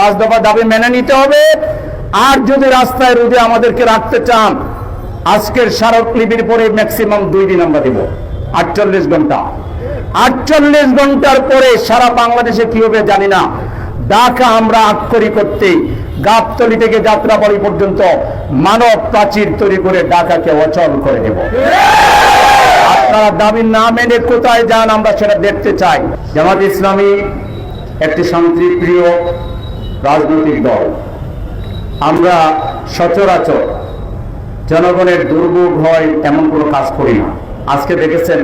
পাঁচ দফা দাবি মেনে নিতে হবে। আর যদি রাস্তায় রোদে আমাদেরকে রাখতে চান, আজকের স্মারকলিপির পরে ম্যাক্সিমাম দুই দিন আমরা দেব। আটচল্লিশ ঘণ্টা। আটচল্লিশ ঘণ্টার পরে সারা বাংলাদেশে কি হবে জানি না। ঢাকা আমরা আক্ষরি করতে, গাবতলি থেকে যাত্রাবাড়ি পর্যন্ত মানব প্রাচীর তৈরি করে ঢাকাকে অচল করে দেব। আপনারা দাবি না মেনে কোথায় যান আমরা সেটা দেখতে চাই। জামাত ইসলামী একটি শান্তিপ্রিয় রাজনৈতিক দল। আমরা সচরাচর জনগণের দুর্ভোগ হয় এমন কোনো কাজ করি না। আজকে দেখেছেন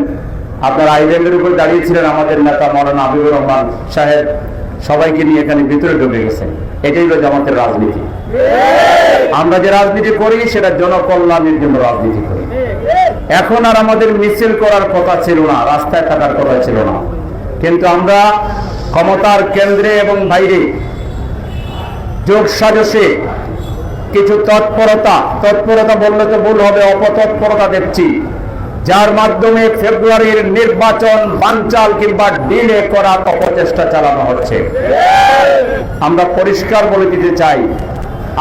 আপনার আইল্যান্ডের উপর দাঁড়িয়েছিলেন আমাদের নেতা মৌলানা হাবিবুর রহমান সাহেব। সবাইকে নিয়ে এখানে ভিতরে ঢুকে গেছেন। এটাই হলো জামাতের রাজনীতি। আমরা যে রাজনীতি করি, সেটা জনকল্যাণের জন্য রাজনীতি করি। এখন আর আমাদের মিছিল করার কথা ছিল না, রাস্তায় থাকার কথা ছিল না। কিন্তু আমরা ক্ষমতার কেন্দ্রে এবং বাইরে যোগ সাজসে। কিছু তৎপরতা তৎপরতা বললে তো ভুল হবে, অপতৎপরতা দেখছি। যার মাধ্যমে ফেব্রুয়ারির নির্বাচন বানচাল কিংবা ডিলে করার অপচেষ্টা চালানো হচ্ছে। আমরা পরিষ্কার বলে দিতে চাই,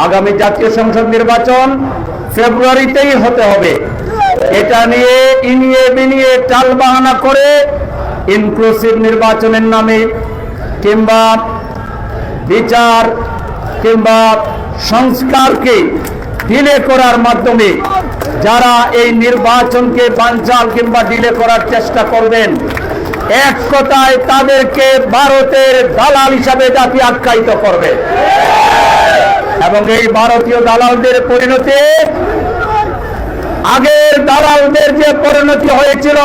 আগামী জাতীয় সংসদ নির্বাচন ফেব্রুয়ারিতেই হতে হবে। এটা নিয়ে ইনিয়ে বিনিয়ে টাল বাহানা করে ইনক্লুসিভ নির্বাচনের নামে কিংবা বিচার কিংবা সংস্কারকে ডিলে করার মাধ্যমে যারা এই নির্বাচনকে বানচাল কিংবা ডিলে করার চেষ্টা করবেন, এক কথায় তাদেরকে ভারতের দালাল হিসাবে জাতি আখ্যায়িত করবে। এবং এই ভারতীয় দালালদের পরিণতি, আগের দালালদের যে পরিণতি হয়েছিল,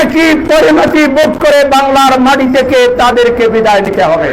একই পরিণতি বোধ করে বাংলার মাটি থেকে তাদেরকে বিদায় নিতে হবে।